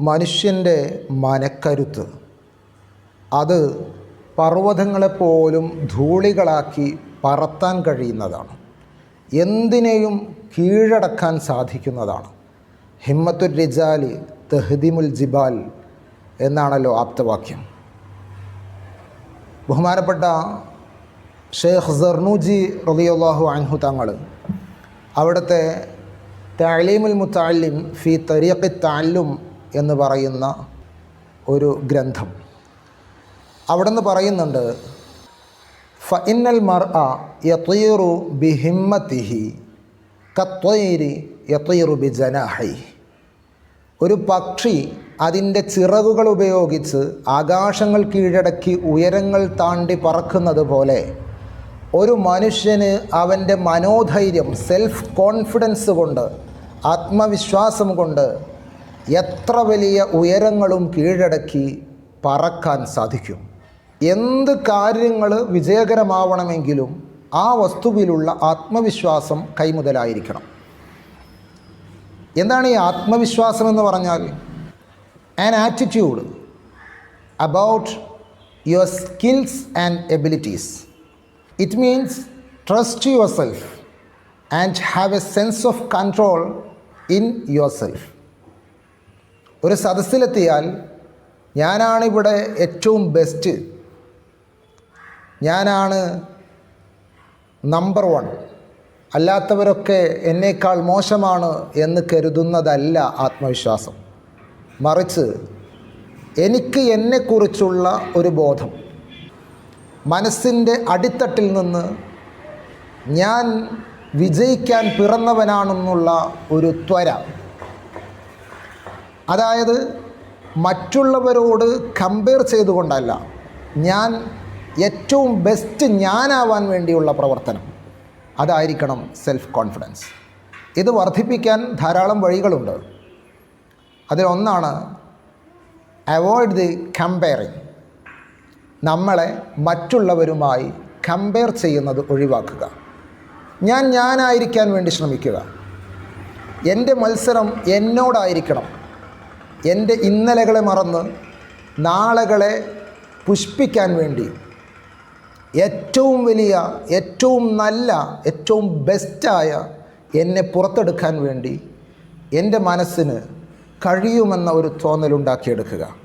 മനുഷ്യന്റെ മനക്കരുത്ത്. അത് പർവതങ്ങളെപ്പോലും ധൂളികളാക്കി പറത്താൻ കഴിയുന്നതാണ്. എന്തിനേയും കീഴടക്കാൻ സാധിക്കുന്നതാണ്. ഹിമ്മത്തുർ റിജാലി തെഹ്ദിമുൽ ജിബാൽ എന്നാണല്ലോ ആപ്തവാക്യം. ബഹുമാനപ്പെട്ട ഷെയ്ഖ് സർണൂജി റളിയല്ലാഹു അൻഹു തങ്ങൾ അവിടുത്തെ തലീമുൽ മുത്താലിം ഫി തരീഖി താലും എന്ന് പറയുന്ന ഒരു ഗ്രന്ഥം. അവിടെ നിന്ന് പറയുന്നുണ്ട് ഫ ഇന്നൽ മർ അ യത്തീറു ബിഹിമ്മത്തിഹി കത്വൈരി യത്തീറു ബി ജനാഹി ഒരു പക്ഷി അതിന്റെ ചിറകുകൾ ഉപയോഗിച്ച് ആകാശങ്ങൾ കീഴടക്കി ഉയരങ്ങൾ താണ്ടി പറക്കുന്നത് പോലെ ഒരു മനുഷ്യന് അവന്റെ മനോധൈര്യം സെൽഫ് കോൺഫിഡൻസ് കൊണ്ട് ആത്മവിശ്വാസം കൊണ്ട് എത്ര വലിയ ഉയരങ്ങളും കീഴടക്കി പറക്കാൻ സാധിക്കും? എന്ത് കാര്യങ്ങൾ വിജയകരമാവണമെങ്കിലും ആ വസ്തുവിലുള്ള ആത്മവിശ്വാസം കൈമുതലായിരിക്കണം. എന്താണ് ഈ ആത്മവിശ്വാസം എന്ന് പറഞ്ഞാൽ? An attitude about your skills and abilities it means trust yourself and have a sense of control in yourself ഒരു സദസ്സിലെത്തിയാൽ ഞാനാണിവിടെ ഏറ്റവും ബെസ്റ്റ് ഞാനാണ് നമ്പർ വൺ അല്ലാത്തവരൊക്കെ എന്നേക്കാൾ മോശമാണ് എന്ന് കരുതുന്നതല്ല ആത്മവിശ്വാസം. മറിച്ച് എനിക്ക് എന്നെക്കുറിച്ചുള്ള ഒരു ബോധം. മനസ്സിന്റെ അടിത്തട്ടിൽ നിന്ന് ഞാൻ വിജയിക്കാൻ പിറന്നവനാണെന്നുള്ള ഒരു ത്വര. അതായത് മറ്റുള്ളവരോട് കമ്പയർ ചെയ്തുകൊണ്ടല്ല ഞാൻ ഏറ്റവും ബെസ്റ്റ് ഞാനാവാൻ വേണ്ടിയുള്ള പ്രവർത്തനം. അതായിരിക്കണം സെൽഫ് കോൺഫിഡൻസ് ഇത് വർദ്ധിപ്പിക്കാൻ ധാരാളം വഴികളുണ്ട്. അതിലൊന്നാണ് അവോയ്ഡ് ദി കമ്പയറിങ് നമ്മളെ മറ്റുള്ളവരുമായി കമ്പയർ ചെയ്യുന്നത് ഒഴിവാക്കുക. ഞാൻ ഞാനായിരിക്കാൻ വേണ്ടി ശ്രമിക്കുക. എന്റെ മത്സരം എന്നോടായിരിക്കണം. എന്റെ ഇന്നലകളെ മറന്ന് നാളകളെ പുഷ്പിക്കാൻ വേണ്ടി ഏറ്റവും വലിയ ഏറ്റവും നല്ല ഏറ്റവും ബെസ്റ്റായ എന്നെ പുറത്തെടുക്കാൻ വേണ്ടി എന്റെ മനസ്സിന് കഴിയുമെന്ന ഒരു തോന്നലുണ്ടാക്കിയെടുക്കുക.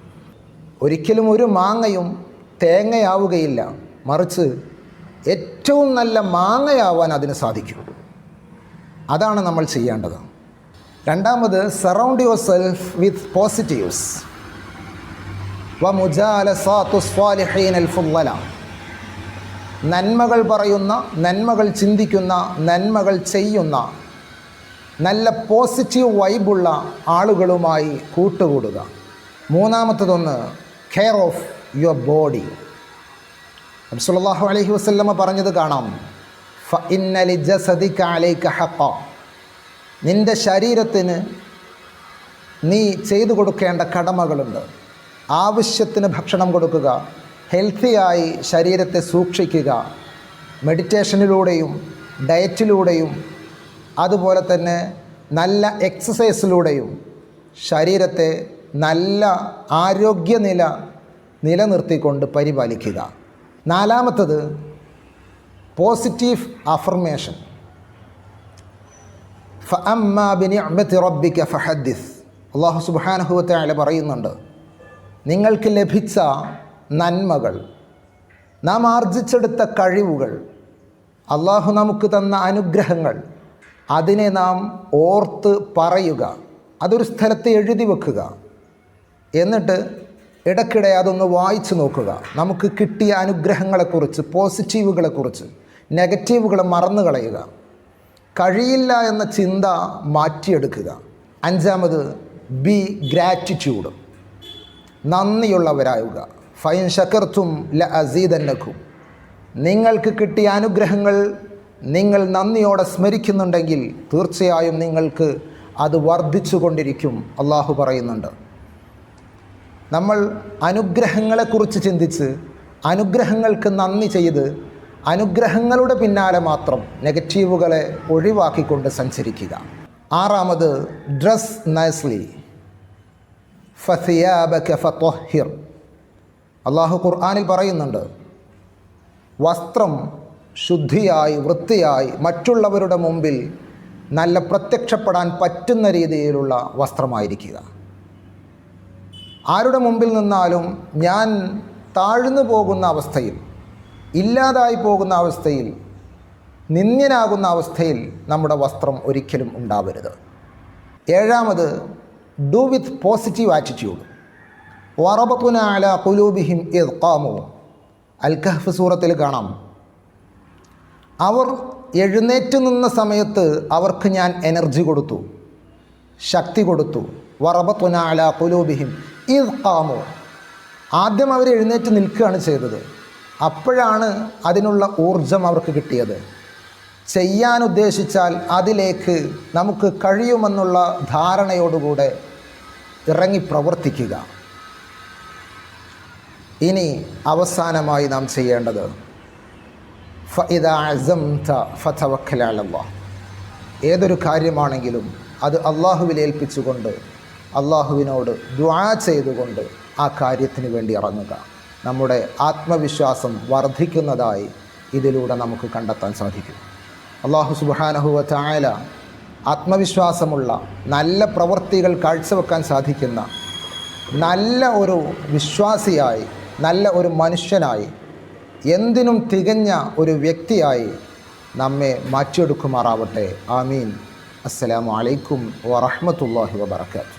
ഒരിക്കലും ഒരു മാങ്ങയും തേങ്ങയാവുകയില്ല. മറിച്ച് ഏറ്റവും നല്ല മാങ്ങയാവാൻ അതിന് സാധിക്കും. അതാണ് നമ്മൾ ചെയ്യേണ്ടത്. രണ്ടാമത് surround yourself with positives നന്മകൾ പറയുന്ന നന്മകൾ ചിന്തിക്കുന്ന നന്മകൾ ചെയ്യുന്ന നല്ല പോസിറ്റീവ് വൈബുള്ള ആളുകളുമായി കൂട്ടുകൂടുക. മൂന്നാമത്തതൊന്ന് കെയർ ഓഫ് യുവർ ബോഡി നബ്സുല്ലാഹു അലൈഹി വസല്ലമ പറഞ്ഞത് കാണാം. ഫ ഇന്നലി ജസദിക അലൈക ഹഖ. നിന്റെ ശരീരത്തിന് നീ ചെയ്തു കൊടുക്കേണ്ട കടമകളുണ്ട്. ആവശ്യത്തിന് ഭക്ഷണം കൊടുക്കുക ഹെൽത്തിയായി ശരീരത്തെ സൂക്ഷിക്കുക മെഡിറ്റേഷനിലൂടെയും ഡയറ്റിലൂടെയും അതുപോലെ തന്നെ നല്ല എക്സസൈസിലൂടെയും ശരീരത്തെ നല്ല ആരോഗ്യനില നിലനിർത്തിക്കൊണ്ട് പരിപാലിക്കുക. നാലാമത്തത് പോസിറ്റീവ് അഫർമേഷൻ ഫഹദ്ദിസ്. അള്ളാഹു സുബ്ഹാനഹു വതആല പറയുന്നുണ്ട് നിങ്ങൾക്ക് ലഭിച്ച നന്മകൾ നാം ആർജിച്ചെടുത്ത കഴിവുകൾ അള്ളാഹു നമുക്ക് തന്ന അനുഗ്രഹങ്ങൾ അതിനെ നാം ഓർത്ത് പറയുക അതൊരു സ്ഥലത്ത് എഴുതി വെക്കുക. എന്നിട്ട് ഇടയ്ക്കിടെ അതൊന്ന് വായിച്ചു നോക്കുക. നമുക്ക് കിട്ടിയ അനുഗ്രഹങ്ങളെക്കുറിച്ച് പോസിറ്റീവുകളെക്കുറിച്ച് നെഗറ്റീവുകൾ മറന്നു കളയുക കഴിയില്ല എന്ന ചിന്ത മാറ്റിയെടുക്കുക. അഞ്ചാമത് ബി ഗ്രാറ്റിറ്റ്യൂഡ് നന്ദിയുള്ളവരായുക. ഫൈൻ ഷക്കർത്തും ല അസീദന്നക്കും. നിങ്ങൾക്ക് കിട്ടിയ അനുഗ്രഹങ്ങൾ നിങ്ങൾ നന്ദിയോടെ സ്മരിക്കുന്നുണ്ടെങ്കിൽ തീർച്ചയായും നിങ്ങൾക്ക് അത് വർദ്ധിച്ചു കൊണ്ടിരിക്കും അള്ളാഹു പറയുന്നുണ്ട്. നമ്മൾ അനുഗ്രഹങ്ങളെക്കുറിച്ച് ചിന്തിച്ച് അനുഗ്രഹങ്ങൾക്ക് നന്ദി ചെയ്ത് അനുഗ്രഹങ്ങളുടെ പിന്നാലെ മാത്രം നെഗറ്റീവുകളെ ഒഴിവാക്കിക്കൊണ്ട് സഞ്ചരിക്കുക. ആറാമത് ഡ്രസ് നൈസ്ലി ഫസിയാബക അള്ളാഹു ഖുർആാനിൽ പറയുന്നുണ്ട് വസ്ത്രം ശുദ്ധിയായി വൃത്തിയായി മറ്റുള്ളവരുടെ മുമ്പിൽ നല്ല പ്രത്യക്ഷപ്പെടാൻ പറ്റുന്ന രീതിയിലുള്ള വസ്ത്രമായിരിക്കുക. ആരുടെ മുമ്പിൽ നിന്നാലും ഞാൻ താഴ്ന്നു പോകുന്ന അവസ്ഥയിൽ ഇല്ലാതായി പോകുന്ന അവസ്ഥയിൽ നിന്ദ്യനാകുന്ന അവസ്ഥയിൽ നമ്മുടെ വസ്ത്രം ഒരിക്കലും ഉണ്ടാവരുത്. ഏഴാമത് ഡു വിത്ത് പോസിറ്റീവ് ആറ്റിറ്റ്യൂഡ് വറബത്തുന അല കുലൂബിഹിം ഇദ് ഖാമു. അൽ സൂറത്തിൽ കാണാം. അവർ എഴുന്നേറ്റ് നിന്ന സമയത്ത് അവർക്ക് ഞാൻ എനർജി കൊടുത്തു. ശക്തി കൊടുത്തു. വറബത്തുന അല കുലൂബിഹിം ഇദ് ഖാമു. ആദ്യം അവർ എഴുന്നേറ്റ് നിൽക്കുകയാണ് ചെയ്തത്. അപ്പോഴാണ് അതിനുള്ള ഊർജം അവർക്ക് കിട്ടിയത്. ചെയ്യാൻ ഉദ്ദേശിച്ചാൽ അതിലേക്ക് നമുക്ക് കഴിയുമെന്നുള്ള ധാരണയോടുകൂടെ ഇറങ്ങി പ്രവർത്തിക്കുക. ഇനി അവസാനമായി നാം ചെയ്യേണ്ടത് ഏതൊരു കാര്യമാണെങ്കിലും അത് അള്ളാഹുവിൽ ഏൽപ്പിച്ചുകൊണ്ട് അള്ളാഹുവിനോട് ദ്വാ ചെയ്തുകൊണ്ട് ആ കാര്യത്തിന് വേണ്ടി ഇറങ്ങുക. നമ്മുടെ ആത്മവിശ്വാസം വർദ്ധിക്കുന്നതായി ഇതിലൂടെ നമുക്ക് കണ്ടെത്താൻ സാധിക്കും. അള്ളാഹു സുബാനഹുവ ചായാല ആത്മവിശ്വാസമുള്ള നല്ല പ്രവൃത്തികൾ കാഴ്ചവെക്കാൻ സാധിക്കുന്ന നല്ല ഒരു വിശ്വാസിയായി നല്ല ഒരു മനുഷ്യനായി എന്തിനും തികഞ്ഞ ഒരു വ്യക്തിയായി നമ്മെ മാറ്റിയെടുക്കുമാറാവട്ടെ. ആമീൻ. അസ്സലാമലൈക്കും വറഹ്മത്തുള്ളാഹി വബറകാതുഹു.